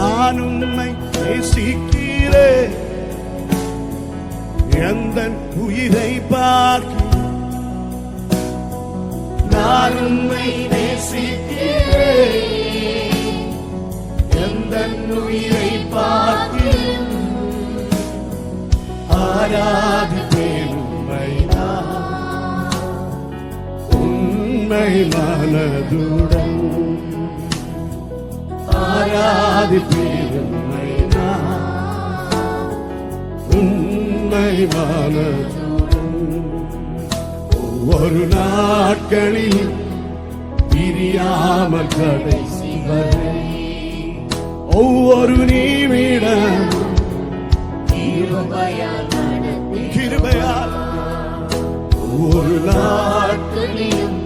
நான் உம்மை நேசிக்கிறேன் எந்த உயிரை பார்க்க நான் உம்மை நேசிக்கிறேன் எந்த உயிரை பார்க்க ஆராதிப்பேன் உண்மை நான். உண்மை மனதுடன் ஆராதிப்பேன் உண்மை ஒவ்வொரு நாட்களில் பிரியாமல் கடைசி வரை ஒவ்வொரு நீமிடம் கிருபையால் ஒவ்வொரு கிருபையால்